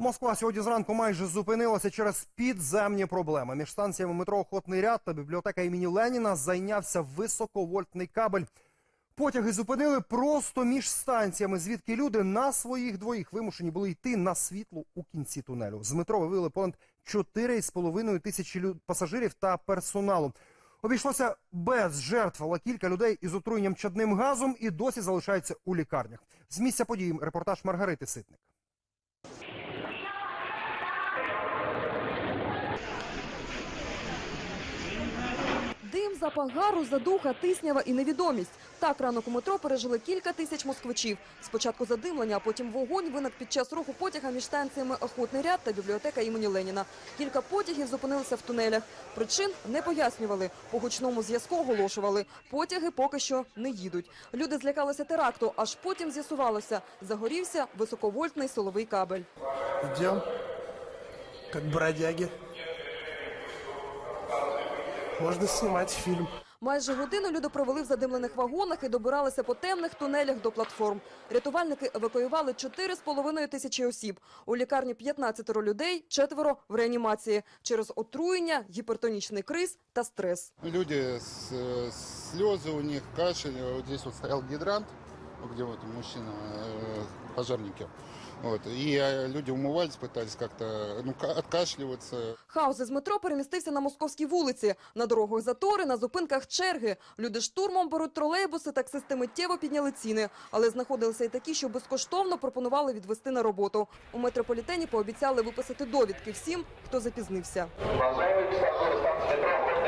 Москва сьогодні зранку майже зупинилася через підземні проблеми. Між станціями метро Охотний ряд та бібліотека імені Леніна зайнявся високовольтний кабель. Потяги зупинили просто між станціями, звідки люди на своїх двоїх вимушені були йти на світло у кінці тунелю. З метро вивели понад 4,5 тисячі пасажирів та персоналу. Обійшлося без жертв, але кілька людей із отруєнням чадним газом і досі залишаються у лікарнях. З місця подій репортаж Маргарити Ситник. Запах гару, задуха, тиснява і невідомість. Так ранок у метро пережили кілька тисяч москвичів. Спочатку задимлення, а потім вогонь виник під час руху потяга між станціями Охотний ряд та бібліотека імені Леніна. Кілька потягів зупинилися в тунелях. Причин не пояснювали. По гучному зв'язку оголошували. Потяги поки що не їдуть. Люди злякалися теракту, аж потім з'ясувалося. Загорівся високовольтний силовий кабель. Идем, как бродяги. Можно знімати фільм. Майже годину люди провели в задимлених вагонах і добиралися по темних тунелях до платформ. Рятувальники евакуювали 4,5 тисячі осіб. У лікарні 15 людей, четверо в реанімації через отруєння, гіпертонічний криз та стрес. Люди с, э, у них, кашель. Ось тут стояв стоял гидрант, вот где вот мужчина, э, пожарники. Вот. И э, люди умывались, пытались как-то ну, ка- откашливаться. Хаос із метро перемістився на московській вулиці. На дорогах затори, на зупинках черги. Люди штурмом беруть тролейбуси, таксисти миттєво підняли ціни. Але знаходилися і такі, що безкоштовно пропонували відвести на роботу. У метрополітені пообіцяли виписати довідки всім, хто запізнився. Уважаемые пассажиры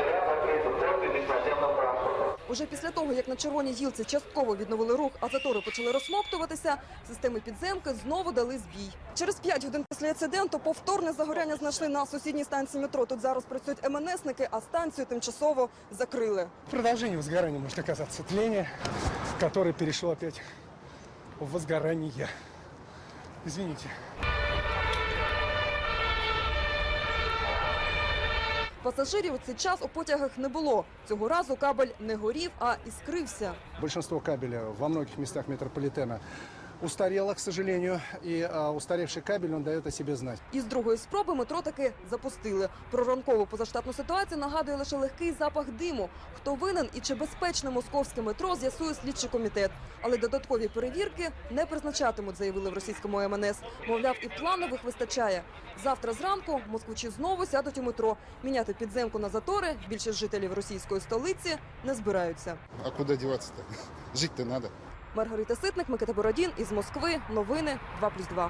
Уже після того, як на червоній гілці частково відновили рух, а затори почали розсмоктуватися, системи підземки знову дали збій. Через 5 годин після інциденту повторне загоряння знайшли на сусідній станції метро. Тут зараз працюють МНСники, а станцію тимчасово закрили. Продолжение возгорания может оказаться тление, которое перешло опять в возгорание. Извините. Пасажирів у цей час у потягах не було. Цього разу кабель не горів, а іскрився. Большинство кабеля во многих містах метрополитена устарело, к сожалению, и а, устаревший кабель, он дает о себе знать. Із другої спроби метро таки запустили. Про ранкову позаштатну ситуацію нагадує лише легкий запах диму. Хто винен і чи безпечне московське метро з'ясує слідчий комітет. Але додаткові перевірки не призначатимуть, заявили в російському МНС. Мовляв, і планових вистачає. Завтра зранку москвичі знову сядуть у метро. Міняти підземку на затори більшість жителів російської столиці не збираються. А куда деваться-то? Жить-то надо. Маргарита Ситник, Микита Бородін із Москви. Новини 2+,2.